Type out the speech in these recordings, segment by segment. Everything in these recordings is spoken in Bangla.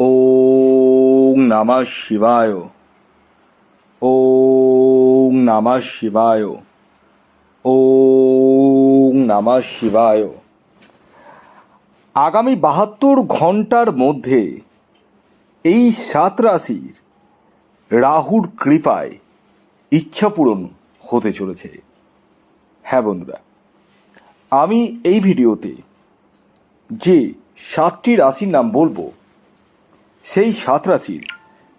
ওং নমঃ শিবায়। ওং নমঃ শিবায়। ওং নমঃ শিবায়। আগামী বাহাত্তর ঘণ্টার মধ্যে এই সাত রাশির রাহুর কৃপায় ইচ্ছা পূরণ হতে চলেছে। হ্যাঁ বন্ধুরা, আমি এই ভিডিওতে যে সাতটি রাশির নাম বলব সেই সাত রাশির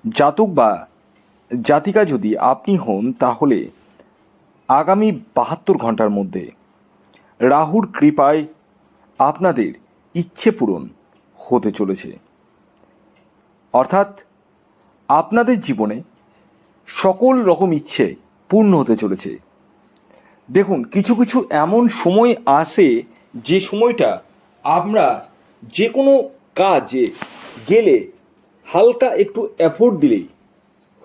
জাতক বা জাতিকা যদি আপনি হন, তাহলে আগামী বাহাত্তর ঘণ্টার মধ্যে রাহুর কৃপায় আপনাদের ইচ্ছে পূরণ হতে চলেছে। অর্থাৎ আপনাদের জীবনে সকল রকম ইচ্ছে পূর্ণ হতে চলেছে। দেখুন, কিছু কিছু এমন সময় আসে যে সময়টা আমরা যে কোনো কাজে গেলে হালকা একটু এফোর্ট দিলেই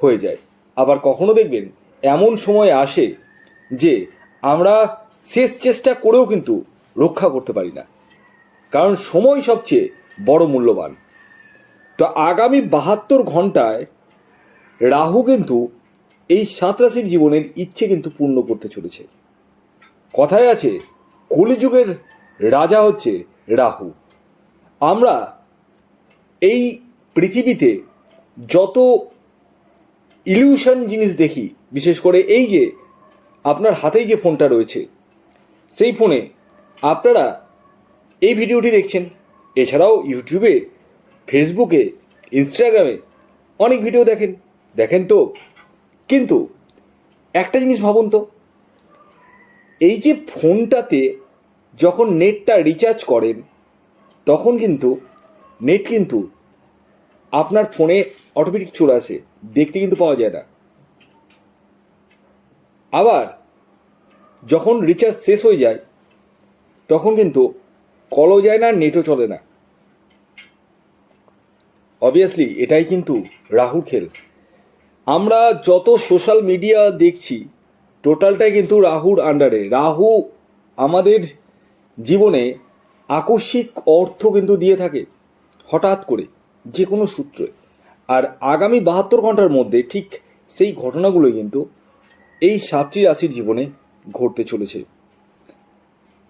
হয়ে যায়। আবার কখনো দেখবেন এমন সময় আসে যে আমরা শেষ চেষ্টা করেও কিন্তু রক্ষা করতে পারি না। কারণ সময় সবচেয়ে বড় মূল্যবান। তো আগামী বাহাত্তর ঘন্টায় রাহু কিন্তু এই সাত রাশির জীবনের ইচ্ছে কিন্তু পূর্ণ করতে চলেছে। কথায় আছে, কলিযুগের রাজা হচ্ছে রাহু। আমরা এই পৃথিবীতে যত ইলিউশন জিনিস দেখি, বিশেষ করে এই যে আপনার হাতেই যে ফোনটা রয়েছে, সেই ফোনে আপনারা এই ভিডিওটি দেখছেন। এছাড়াও ইউটিউবে, ফেসবুকে, ইনস্টাগ্রামে অনেক ভিডিও দেখেন। দেখেন তো? কিন্তু একটা জিনিস ভাবুন তো, এই যে ফোনটাতে যখন নেটটা রিচার্জ করেন, তখন কিন্তু, নেট কিন্তু আপনার ফোনে অটোমেটিক চলে আসে। দেখতে কিন্তু পাওয়া যায় না। আবার, যখন রিচার্জ শেষ হয়ে যায়, তখন কিন্তু কলও যায় না নেটও চলে না। অবভিয়াসলি এটাই কিন্তু রাহু খেল। আমরা যত সোশ্যাল মিডিয়া দেখছি টোটালটাই কিন্তু রাহুর আন্ডারে রাহু আমাদের জীবনে আকস্মিক অর্থ কিন্তু দিয়ে থাকে, হঠাৎ করে। যে কোনো সূত্রে আর আগামী বাহাত্তর ঘণ্টার মধ্যে ঠিক সেই ঘটনাগুলো কিন্তু এই সাতটি রাশির জীবনে ঘটতে চলেছে।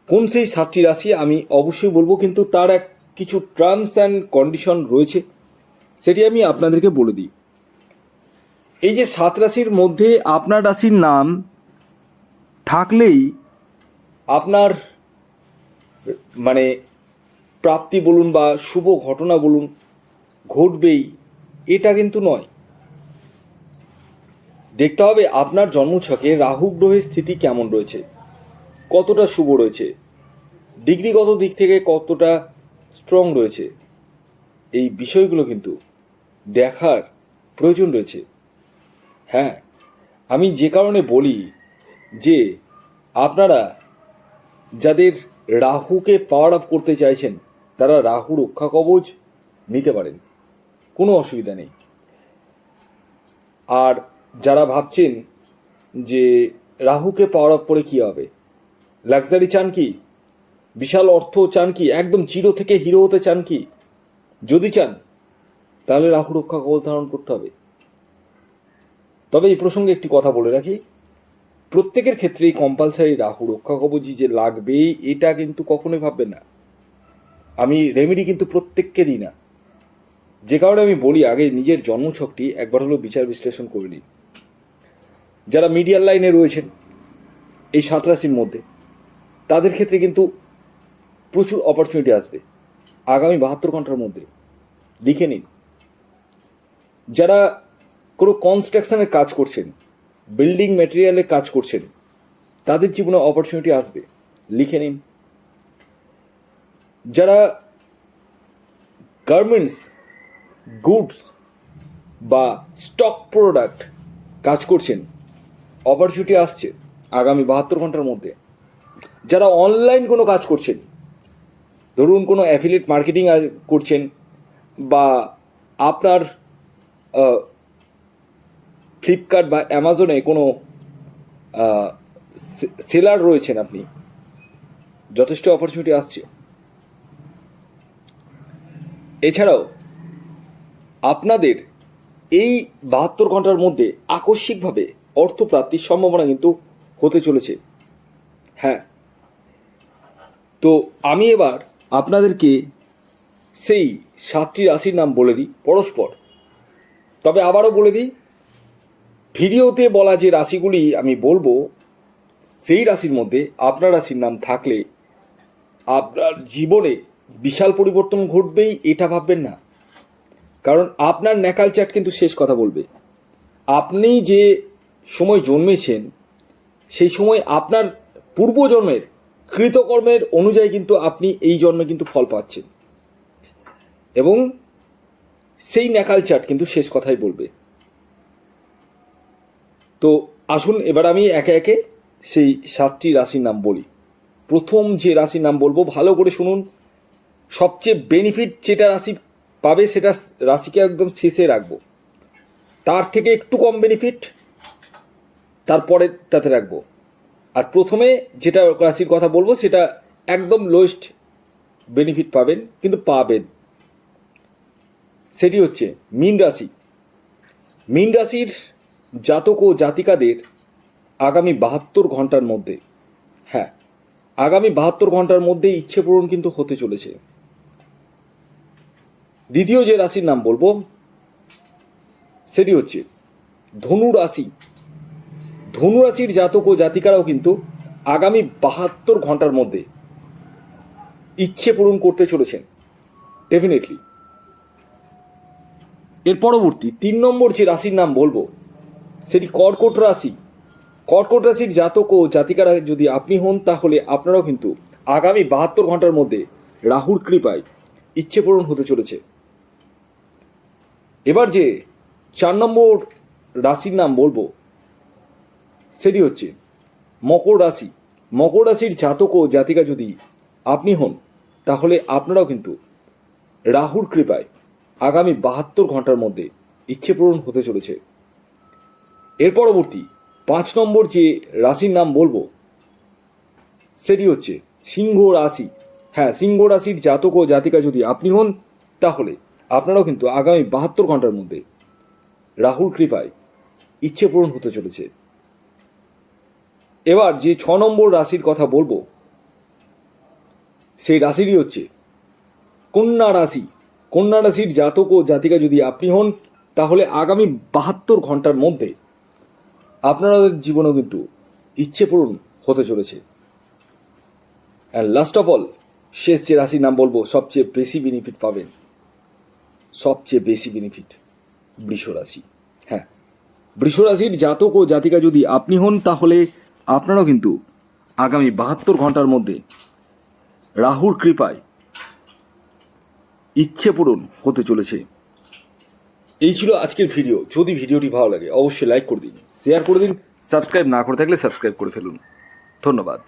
কোন সেই সাতটি রাশি আমি অবশ্যই বলব, কিন্তু তার এক কিছু টার্মস অ্যান্ড কন্ডিশন রয়েছে, সেটি আমি আপনাদেরকে বলে দিই। এই যে সাত রাশির মধ্যে আপনার রাশির নাম থাকলেই আপনার মানে প্রাপ্তি বলুন বা শুভ ঘটনা বলুন ঘটবেই, এটা কিন্তু নয়। দেখতে হবে আপনার জন্মছকে রাহু গ্রহের স্থিতি কেমন রয়েছে, কতটা শুভ রয়েছে, ডিগ্রিগত দিক থেকে কতটা স্ট্রং রয়েছে। এই বিষয়গুলো কিন্তু দেখার প্রয়োজন রয়েছে। হ্যাঁ আমি যে কারণে বলি যে আপনারা যাদের রাহুকে পাওয়ার আপ করতে চাইছেন, তারা রাহু রক্ষা কবচ নিতে পারেন। কোনো অসুবিধা নেই। আর যারা ভাবছেন যে রাহুকে পাওয়ার আপ করে কী হবে? লাক্সারি চান কি? বিশাল অর্থ চান কি? একদম জিরো থেকে হিরো হতে চান কি? যদি চান, তাহলে রাহু রক্ষা কবচ ধারণ করতে হবে। তবে এই প্রসঙ্গে একটি কথা বলে রাখি। প্রত্যেকের ক্ষেত্রেই কম্পালসারি রাহু রক্ষা কবচই যে লাগবেই, এটা কিন্তু কখনোই ভাববে না। আমি রেমেডি কিন্তু প্রত্যেককে দিই না। যে কারণে আমি বলি, আগে নিজের জন্মছকটি একবার হলো বিচার বিশ্লেষণ করে নিন যারা মিডিয়ার লাইনে রয়েছেন এই সাত রাশির মধ্যে, তাদের ক্ষেত্রে কিন্তু প্রচুর অপরচুনিটি আসবে। আগামী বাহাত্তর ঘণ্টার মধ্যে। লিখে নিন। যারা কোনো কনস্ট্রাকশনের কাজ করছেন বিল্ডিং ম্যাটেরিয়ালের কাজ করছেন, তাদের জীবনে অপরচুনিটি আসবে। লিখে নিন। যারা গার্মেন্টস গুডস বা স্টক প্রোডাক্ট কাজ করছেন। অপরচুনিটি আসছে আগামী বাহাত্তর ঘণ্টার মধ্যে। যারা অনলাইন কোনো কাজ করছেন, ধরুন কোনো অ্যাফিলিয়েট মার্কেটিং করছেন বা আপনার ফ্লিপকার্ট বা অ্যামাজনে কোনো সেলার রয়েছেন আপনি, যথেষ্ট অপরচুনিটি আসছে। এছাড়াও আপনাদের এই বাহাত্তর ঘণ্টার মধ্যে আকস্মিকভাবে অর্থপ্রাপ্তির সম্ভাবনা কিন্তু হতে চলেছে। হ্যাঁ। তো আমি এবার আপনাদেরকে সেই সাতটি রাশির নাম বলে দিই, পরস্পর। তবে আবারও বলে দিই, ভিডিওতে বলা যে রাশিগুলি আমি বলব, সেই রাশির মধ্যে আপনার রাশির নাম থাকলে আপনার জীবনে বিশাল পরিবর্তন ঘটবেই, এটা ভাববেন না। কারণ আপনার ন্যাকাল চ্যাট কিন্তু শেষ কথা বলবে। আপনি যে সময় জন্মেছেন, সেই সময় আপনার পূর্বজন্মের কৃতকর্মের অনুযায়ী কিন্তু আপনি এই জন্মে কিন্তু ফল পাচ্ছেন। এবং সেই ন্যাকাল চ্যাট কিন্তু শেষ কথাই বলবে। তো আসুন, এবার আমি একে একে সেই সাতটি রাশির নাম বলি। প্রথম যে রাশির নাম বলব, ভালো করে শুনুন। সবচেয়ে বেনিফিট যেটা রাশি পাবে সেটা রাশিকে একদম শেষে রাখব। তার থেকে একটু কম বেনিফিট তারপরে তাতে রাখব। আর প্রথমে যেটা রাশির কথা বলব, সেটা একদম লোয়েস্ট বেনিফিট পাবেন, কিন্তু পাবেন। সেটি হচ্ছে মীন রাশি। মীন রাশির জাতক ও জাতিকাদের আগামী বাহাত্তর ঘণ্টার মধ্যে হ্যাঁ আগামী বাহাত্তর ঘণ্টার মধ্যে ইচ্ছে পূরণ কিন্তু হতে চলেছে। দ্বিতীয় যে রাশির নাম বলব, সেটি হচ্ছে ধনু রাশি। ধনু রাশির জাতক ও জাতিকারাও কিন্তু আগামী বাহাত্তর ঘণ্টার মধ্যে ইচ্ছে পূরণ করতে চলেছেন ডেফিনেটলি এর পরবর্তী তিন নম্বর যে রাশির নাম বলব, সেটি কর্কট রাশি। কর্কট রাশির জাতক ও জাতিকারা যদি আপনি হন, তাহলে আপনারাও কিন্তু আগামী বাহাত্তর ঘণ্টার মধ্যে রাহুর কৃপায় ইচ্ছে পূরণ হতে চলেছে। এবার যে চার নম্বর রাশির নাম বলব, সেটি হচ্ছে মকর রাশি। মকর রাশির জাতক ও জাতিকা যদি আপনি হন, তাহলে আপনারাও কিন্তু রাহুর কৃপায় আগামী বাহাত্তর ঘণ্টার মধ্যে ইচ্ছে পূরণ হতে চলেছে। এর পরবর্তী পাঁচ নম্বর যে রাশির নাম বলব, সেটি হচ্ছে সিংহ রাশি। হ্যাঁ সিংহ রাশির জাতক ও জাতিকা যদি আপনি হন, তাহলে আপনারাও কিন্তু আগামী বাহাত্তর ঘণ্টার মধ্যে রাহুল কৃপায় ইচ্ছে পূরণ হতে চলেছে। এবার যে ছ নম্বর রাশির কথা বলব, সেই রাশিটি হচ্ছে কন্যা রাশি। কন্যা রাশির জাতক ও জাতিকা যদি আপনি হন, তাহলে আগামী বাহাত্তর ঘণ্টার মধ্যে আপনাদের জীবনেও কিন্তু ইচ্ছে পূরণ হতে চলেছে। অ্যান্ড লাস্ট অফ অল শেষ যে রাশির নাম বলব, সবচেয়ে বেশি বেনিফিট পাবেন সবচেয়ে বেশি বেনিফিট বৃষ রাশি। হ্যাঁ বৃষ রাশির জাতক ও জাতিকা যদি আপনি হন, তাহলে আপনারাও কিন্তু আগামী বাহাত্তর ঘণ্টার মধ্যে রাহুর কৃপায় ইচ্ছে পূরণ হতে চলেছে। এই ছিল আজকের ভিডিও যদি ভিডিওটি ভালো লাগে, অবশ্যই লাইক করে দিন শেয়ার করে দিন সাবস্ক্রাইব না করে থাকলে সাবস্ক্রাইব করে ফেলুন। ধন্যবাদ।